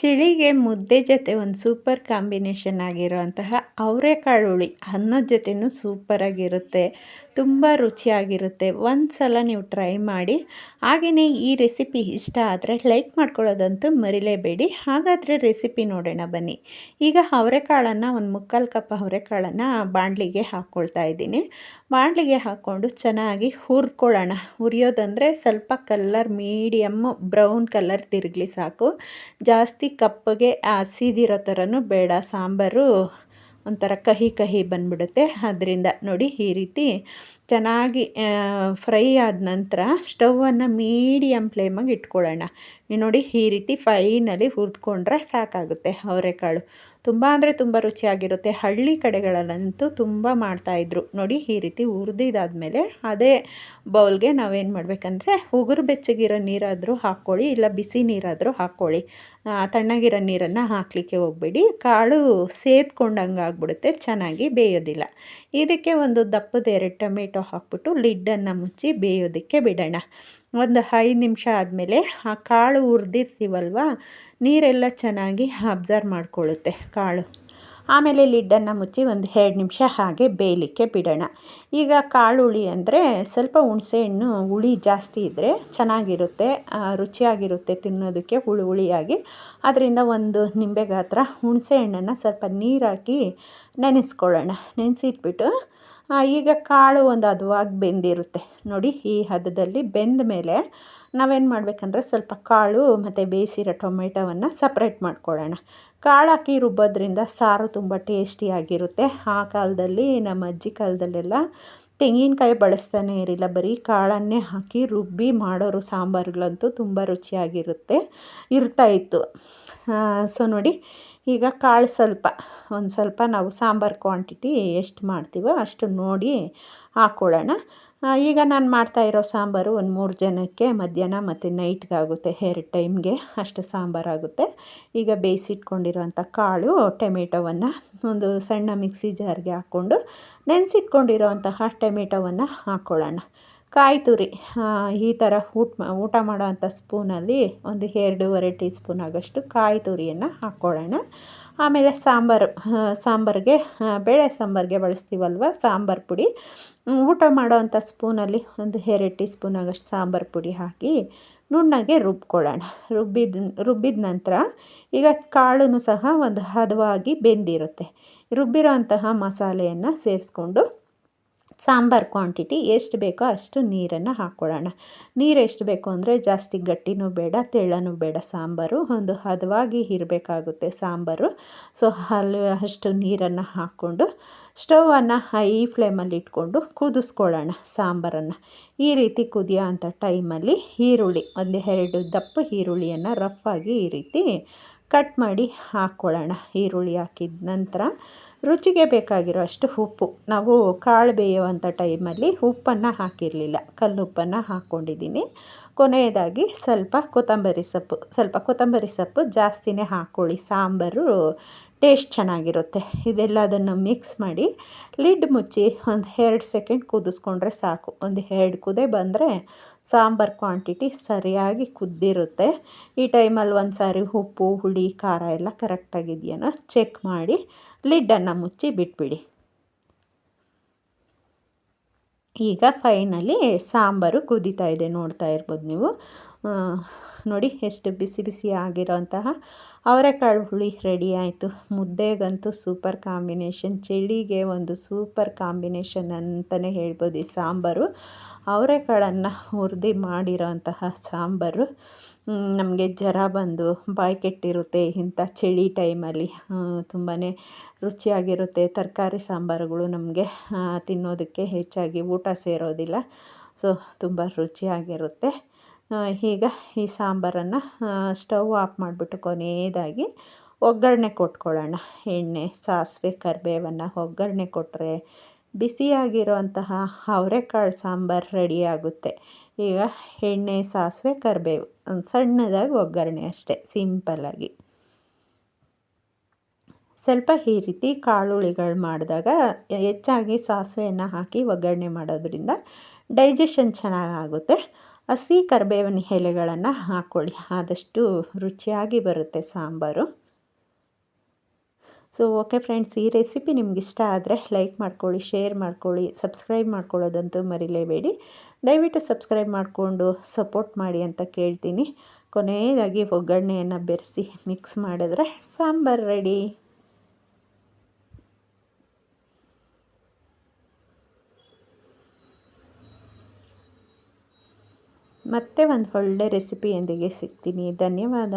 ಚಳಿಗೆ ಮುದ್ದೆ ಜೊತೆ ಒಂದು ಸೂಪರ್ ಕಾಂಬಿನೇಷನ್ ಆಗಿರುವಂತಹ ಅವರೆಕಾಳು ಹುಳಿ ಅನ್ನದ ಜೊತೆನೂ ಸೂಪರಾಗಿರುತ್ತೆ ತುಂಬ ರುಚಿಯಾಗಿರುತ್ತೆ. ಒಂದು ಸಲ ನೀವು ಟ್ರೈ ಮಾಡಿ. ಹಾಗೆಯೇ ಈ ರೆಸಿಪಿ ಇಷ್ಟ ಆದರೆ ಲೈಕ್ ಮಾಡ್ಕೊಳ್ಳೋದಂತೂ ಮರಿಲೇಬೇಡಿ. ಹಾಗಾದರೆ ರೆಸಿಪಿ ನೋಡೋಣ ಬನ್ನಿ. ಈಗ ಅವರೆಕಾಳನ್ನು, ಒಂದು ಮುಕ್ಕಾಲು ಕಪ್ ಅವರೆಕಾಳನ್ನು ಬಾಣಲಿಗೆ ಹಾಕ್ಕೊಳ್ತಾ ಇದ್ದೀನಿ. ಬಾಣಲಿಗೆ ಹಾಕ್ಕೊಂಡು ಚೆನ್ನಾಗಿ ಹುರ್ಕೊಳ್ಳೋಣ. ಹುರಿಯೋದಂದರೆ ಸ್ವಲ್ಪ ಕಲ್ಲರ್ ಮೀಡಿಯಮ್ಮು ಬ್ರೌನ್ ಕಲರ್ ತಿರುಗಲಿ ಸಾಕು. ಜಾಸ್ತಿ ಕಪ್ಪಗೆ ಹಸಿದಿರೋ ಥರನೂ ಬೇಡ. ಸಾಂಬಾರು ಒಂಥರ ಕಹಿ ಕಹಿ ಬಂದ್ಬಿಡುತ್ತೆ. ಅದರಿಂದ ನೋಡಿ ಈ ರೀತಿ ಚೆನ್ನಾಗಿ ಫ್ರೈ ಆದ ನಂತರ ಸ್ಟವನ್ನು ಮೀಡಿಯಮ್ ಫ್ಲೇಮಾಗಿ ಇಟ್ಕೊಳ್ಳೋಣ. ನೋಡಿ ಈ ರೀತಿ ಫೈನಲಿ ಹುರಿದ್ಕೊಂಡ್ರೆ ಸಾಕಾಗುತ್ತೆ ಅವರೆಕಾಳು. ತುಂಬ ಅಂದರೆ ತುಂಬ ರುಚಿಯಾಗಿರುತ್ತೆ. ಹಳ್ಳಿ ಕಡೆಗಳಲ್ಲಂತೂ ತುಂಬ ಮಾಡ್ತಾಯಿದ್ರು ನೋಡಿ ಈ ರೀತಿ ಹುರಿದಿದ್ದಾದಮೇಲೆ ಅದೇ ಬೌಲ್ಗೆ ನಾವೇನು ಮಾಡಬೇಕಂದ್ರೆ ಉಗುರು ಬೆಚ್ಚಗಿರೋ ನೀರಾದರೂ ಹಾಕ್ಕೊಳ್ಳಿ, ಇಲ್ಲ ಬಿಸಿ ನೀರಾದರೂ ಹಾಕ್ಕೊಳ್ಳಿ. ತಣ್ಣಗಿರೋ ನೀರನ್ನು ಹಾಕಲಿಕ್ಕೆ ಹೋಗಬೇಡಿ. ಕಾಳು ಸೇದ್ಕೊಂಡಂಗೆ ಆಗ್ಬಿಡುತ್ತೆ, ಚೆನ್ನಾಗಿ ಬೇಯೋದಿಲ್ಲ. ಇದಕ್ಕೆ ಒಂದು ದಪ್ಪದ ಎರಡು ಟೊಮೆಟೊ ಹಾಕ್ಬಿಟ್ಟು ಲಿಡ್ಡನ್ನು ಮುಚ್ಚಿ ಬೇಯೋದಕ್ಕೆ ಬಿಡೋಣ. ಒಂದು ಐದು ನಿಮಿಷ ಆದಮೇಲೆ ಆ ಕಾಳು ಹುರಿದಿರ್ತೀವಲ್ವ, ನೀರೆಲ್ಲ ಚೆನ್ನಾಗಿ ಅಬ್ಸರ್ವ್ ಮಾಡ್ಕೊಳ್ಳುತ್ತೆ ಕಾಳು. ಆಮೇಲೆ ಲಿಡ್ಡನ್ನು ಮುಚ್ಚಿ ಒಂದು ಎರಡು ನಿಮಿಷ ಹಾಗೆ ಬೇಯಲಿಕ್ಕೆ ಬಿಡೋಣ. ಈಗ ಕಾಳು ಹುಳಿ ಅಂದರೆ ಸ್ವಲ್ಪ ಹುಣಸೆಹಣ್ಣು ಹುಳಿ ಜಾಸ್ತಿ ಇದ್ದರೆ ಚೆನ್ನಾಗಿರುತ್ತೆ ರುಚಿಯಾಗಿರುತ್ತೆ ತಿನ್ನೋದಕ್ಕೆ ಹುಳಿ ಹುಳಿಯಾಗಿ. ಅದರಿಂದ ಒಂದು ನಿಂಬೆ ಗಾತ್ರ ಹುಣಸೆ ಹಣ್ಣನ್ನು ಸ್ವಲ್ಪ ನೀರಾಕಿ ನೆನೆಸ್ಕೊಳ್ಳೋಣ. ನೆನೆಸಿಟ್ಬಿಟ್ಟು ಈಗ ಕಾಳು ಒಂದು ಹದವಾಗಿ ಬೆಂದಿರುತ್ತೆ. ನೋಡಿ, ಈ ಹದದಲ್ಲಿ ಬೆಂದ ಮೇಲೆ ನಾವೇನು ಮಾಡಬೇಕಂದ್ರೆ ಸ್ವಲ್ಪ ಕಾಳು ಮತ್ತು ಬೇಯಿಸಿರೋ ಟೊಮೆಟೊವನ್ನು ಸಪ್ರೇಟ್ ಮಾಡ್ಕೊಳ್ಳೋಣ. ಕಾಳು ಹಾಕಿ ರುಬ್ಬೋದ್ರಿಂದ ಸಾರು ತುಂಬ ಟೇಸ್ಟಿಯಾಗಿರುತ್ತೆ ಆ ಕಾಲದಲ್ಲಿ, ನಮ್ಮ ಅಜ್ಜಿ ಕಾಲದಲ್ಲೆಲ್ಲ ತೆಂಗಿನಕಾಯಿ ಬಳಸ್ತಾನೆ ಇರಲಿಲ್ಲ. ಬರೀ ಕಾಳನ್ನೇ ಹಾಕಿ ರುಬ್ಬಿ ಮಾಡೋರು ಸಾಂಬಾರುಗಳಂತೂ ತುಂಬ ರುಚಿಯಾಗಿರುತ್ತೆ ಇರ್ತಾಯಿತ್ತು ಸೊ ನೋಡಿ ಈಗ ಕಾಳು ಸ್ವಲ್ಪ, ಒಂದು ಸ್ವಲ್ಪ ನಾವು ಸಾಂಬಾರು ಕ್ವಾಂಟಿಟಿ ಎಷ್ಟು ಮಾಡ್ತೀವೋ ಅಷ್ಟು ನೋಡಿ ಹಾಕ್ಕೊಳ್ಳೋಣ ಈಗ ನಾನು ಮಾಡ್ತಾಯಿರೋ ಸಾಂಬಾರು ಒಂದು ಮೂರು ಜನಕ್ಕೆ ಮಧ್ಯಾಹ್ನ ಮತ್ತು ನೈಟ್ಗಾಗುತ್ತೆ ಎರಡು ಟೈಮ್ಗೆ ಅಷ್ಟು ಸಾಂಬಾರಾಗುತ್ತೆ ಈಗ ಬೇಯಿಸಿಟ್ಕೊಂಡಿರೋಂಥ ಕಾಳು, ಟೊಮೆಟೊವನ್ನು ಒಂದು ಸಣ್ಣ ಮಿಕ್ಸಿ ಜಾರ್ಗೆ ಹಾಕ್ಕೊಂಡು ನೆನೆಸಿಟ್ಕೊಂಡಿರೋಂತಹ ಟೊಮೆಟೊವನ್ನು ಹಾಕ್ಕೊಳ್ಳೋಣ ಕಾಯಿ ತುರಿ ಈ ಥರ ಊಟ ಊಟ ಮಾಡೋವಂಥ ಸ್ಪೂನಲ್ಲಿ ಒಂದು ಎರಡೂವರೆ ಟೀ ಸ್ಪೂನ್ ಆಗೋಷ್ಟು ಕಾಯಿ ತುರಿಯನ್ನು ಹಾಕ್ಕೊಳ್ಳೋಣ. ಆಮೇಲೆ ಸಾಂಬಾರು ಸಾಂಬಾರಿಗೆ ಬೇಳೆ ಸಾಂಬಾರಿಗೆ ಬಳಸ್ತೀವಲ್ವ, ಸಾಂಬಾರು ಪುಡಿ. ಊಟ ಮಾಡೋವಂಥ ಸ್ಪೂನಲ್ಲಿ ಒಂದು ಎರಡು ಟೀ ಸ್ಪೂನ್ ಆಗೋಷ್ಟು ಸಾಂಬಾರು ಪುಡಿ ಹಾಕಿ ನುಣ್ಣಗೆ ರುಬ್ಕೊಳ್ಳೋಣ. ರುಬ್ಬಿದ ರುಬ್ಬಿದ ನಂತರ ಈಗ ಕಾಳು ಸಹ ಒಂದು ಹದವಾಗಿ ಬೆಂದಿರುತ್ತೆ. ರುಬ್ಬಿರೋ ಅಂತಹ ಮಸಾಲೆಯನ್ನು ಸೇರಿಸ್ಕೊಂಡು ಸಾಂಬಾರು ಕ್ವಾಂಟಿಟಿ ಎಷ್ಟು ಬೇಕೋ ಅಷ್ಟು ನೀರನ್ನು ಹಾಕ್ಕೊಳ್ಳೋಣ. ನೀರು ಎಷ್ಟು ಬೇಕು ಅಂದರೆ ಜಾಸ್ತಿ ಗಟ್ಟಿನೂ ಬೇಡ, ತೆಳ್ಳನೂ ಬೇಡ ಸಾಂಬಾರು. ಒಂದು ಹದವಾಗಿ ಇರಬೇಕಾಗುತ್ತೆ ಸಾಂಬಾರು. ಸೊ ಅಲ್ಲಿ ಅಷ್ಟು ನೀರನ್ನು ಹಾಕ್ಕೊಂಡು ಸ್ಟವನ್ನು ಹೈ ಫ್ಲೇಮಲ್ಲಿ ಇಟ್ಕೊಂಡು ಕುದಿಸ್ಕೊಳ್ಳೋಣ ಸಾಂಬಾರನ್ನು. ಈ ರೀತಿ ಕುದಿಯೋ ಅಂಥ ಟೈಮಲ್ಲಿ ಈರುಳ್ಳಿ, ಒಂದು ಎರಡು ದಪ್ಪ ಈರುಳ್ಳಿಯನ್ನು ಆಗಿ ಈ ರೀತಿ ಕಟ್ ಮಾಡಿ ಹಾಕ್ಕೊಳ್ಳೋಣ. ಈರುಳ್ಳಿ ಹಾಕಿದ ನಂತರ ರುಚಿಗೆ ಬೇಕಾಗಿರೋ ಅಷ್ಟು ಉಪ್ಪು. ನಾವು ಕಾಳು ಬೇಯುವಂಥ ಟೈಮಲ್ಲಿ ಉಪ್ಪನ್ನು ಹಾಕಿರಲಿಲ್ಲ. ಕಲ್ಲುಪ್ಪನ್ನು ಹಾಕ್ಕೊಂಡಿದ್ದೀನಿ. ಕೊನೆಯದಾಗಿ ಸ್ವಲ್ಪ ಕೊತ್ತಂಬರಿ ಸೊಪ್ಪು. ಸ್ವಲ್ಪ ಕೊತ್ತಂಬರಿ ಸೊಪ್ಪು ಜಾಸ್ತಿನೇ ಹಾಕ್ಕೊಳ್ಳಿ. ಸಾಂಬಾರು ಟೇಸ್ಟ್ ಚೆನ್ನಾಗಿರುತ್ತೆ. ಇದೆಲ್ಲ ಅದನ್ನು ಮಿಕ್ಸ್ ಮಾಡಿ ಲಿಡ್ ಮುಚ್ಚಿ ಒಂದು ಎರಡು ಸೆಕೆಂಡ್ ಕುದಿಸ್ಕೊಂಡ್ರೆ ಸಾಕು. ಒಂದು ಎರಡು ಕುದೆ ಬಂದರೆ ಸಾಂಬಾರು ಕ್ವಾಂಟಿಟಿ ಸರಿಯಾಗಿ ಕುದ್ದಿರುತ್ತೆ. ಈ ಟೈಮಲ್ಲಿ ಒಂದು ಸಾರಿ ಉಪ್ಪು, ಹುಳಿ, ಖಾರ ಎಲ್ಲ ಕರೆಕ್ಟಾಗಿದೆಯೇನೋ ಚೆಕ್ ಮಾಡಿ ಲಿಡ್ಡನ್ನು ಮುಚ್ಚಿ ಬಿಟ್ಬಿಡಿ. ಈಗ ಫೈನಲಿ ಸಾಂಬಾರು ಕುದೀತಾ ಇದೆ ನೋಡ್ತಾ ಇರ್ಬೋದು ನೀವು. ನೋಡಿ ಎಷ್ಟು ಬಿಸಿ ಬಿಸಿ ಆಗಿರೋಂತಹ ಅವರೆಕಾಳು ಹುಳಿ ರೆಡಿ ಆಯಿತು. ಮುದ್ದೆಗಂತೂ ಸೂಪರ್ ಕಾಂಬಿನೇಷನ್ ಚಳಿಗೆ ಒಂದು ಸೂಪರ್ ಕಾಂಬಿನೇಷನ್ ಅಂತಲೇ ಹೇಳ್ಬೋದು ಈ ಸಾಂಬಾರು. ಅವರೆಕಾಳನ್ನು ಹುರಿದು ಮಾಡಿರೋಂತಹ ಸಾಂಬಾರು. ನಮಗೆ ಜ್ವರ ಬಂದು ಬಾಯಿ ಕೆಟ್ಟಿರುತ್ತೆ ಇಂಥ ಚಳಿ ಟೈಮಲ್ಲಿ ತುಂಬಾ ರುಚಿಯಾಗಿರುತ್ತೆ ತರಕಾರಿ ಸಾಂಬಾರುಗಳು ನಮಗೆ. ತಿನ್ನೋದಕ್ಕೆ ಹೆಚ್ಚಾಗಿ ಊಟ ಸೇರೋದಿಲ್ಲ. ಸೊ ತುಂಬ ರುಚಿಯಾಗಿರುತ್ತೆ. ಈಗ ಈ ಸಾಂಬಾರನ್ನು ಸ್ಟವ್ ಆಫ್ ಮಾಡಿಬಿಟ್ಟು ಕೊನೆಯದಾಗಿ ಒಗ್ಗರಣೆ ಕೊಟ್ಕೊಳ್ಳೋಣ. ಎಣ್ಣೆ, ಸಾಸಿವೆ, ಕರಿಬೇವನ್ನು ಒಗ್ಗರಣೆ ಕೊಟ್ಟರೆ ಬಿಸಿಯಾಗಿರುವಂತಹ ಅವರೆಕಾಳು ಸಾಂಬಾರು ರೆಡಿಯಾಗುತ್ತೆ ಈಗ ಎಣ್ಣೆ, ಸಾಸಿವೆ, ಕರಿಬೇವು ಸಣ್ಣದಾಗಿ ಒಗ್ಗರಣೆ ಅಷ್ಟೇ ಸಿಂಪಲ್ಲಾಗಿ ಸ್ವಲ್ಪ ಈ ರೀತಿ ಕಾಳುಳಿಗಳು ಮಾಡಿದಾಗ ಹೆಚ್ಚಾಗಿ ಸಾಸಿವೆಯನ್ನು ಹಾಕಿ ಒಗ್ಗರಣೆ ಮಾಡೋದ್ರಿಂದ ಡೈಜೆಷನ್ ಚೆನ್ನಾಗಾಗುತ್ತೆ ಹಸಿ ಕರಿಬೇವಿನ ಎಲೆಗಳನ್ನು ಹಾಕ್ಕೊಳ್ಳಿ ಆದಷ್ಟು ರುಚಿಯಾಗಿ ಬರುತ್ತೆ ಸಾಂಬಾರು. ಸೊ ಓಕೆ ಫ್ರೆಂಡ್ಸ್ ಈ ರೆಸಿಪಿ ನಿಮ್ಗೆ ಇಷ್ಟ ಆದರೆ ಲೈಕ್ ಮಾಡ್ಕೊಳ್ಳಿ ಶೇರ್ ಮಾಡ್ಕೊಳ್ಳಿ ಸಬ್ಸ್ಕ್ರೈಬ್ ಮಾಡ್ಕೊಳ್ಳೋದಂತೂ ಮರಿಲೇಬೇಡಿ. ದಯವಿಟ್ಟು ಸಬ್ಸ್ಕ್ರೈಬ್ ಮಾಡಿಕೊಂಡು ಸಪೋರ್ಟ್ ಮಾಡಿ ಅಂತ ಕೇಳ್ತೀನಿ. ಕೊನೆಯದಾಗಿ ಒಗ್ಗರಣೆಯನ್ನು ಬೆರೆಸಿ ಮಿಕ್ಸ್ ಮಾಡಿದ್ರೆ ಸಾಂಬಾರು ರೆಡಿ ಮತ್ತೆ ಒಂದು ಒಳ್ಳೆ ರೆಸಿಪಿಯೊಂದಿಗೆ ಸಿಗ್ತೀನಿ. ಧನ್ಯವಾದ.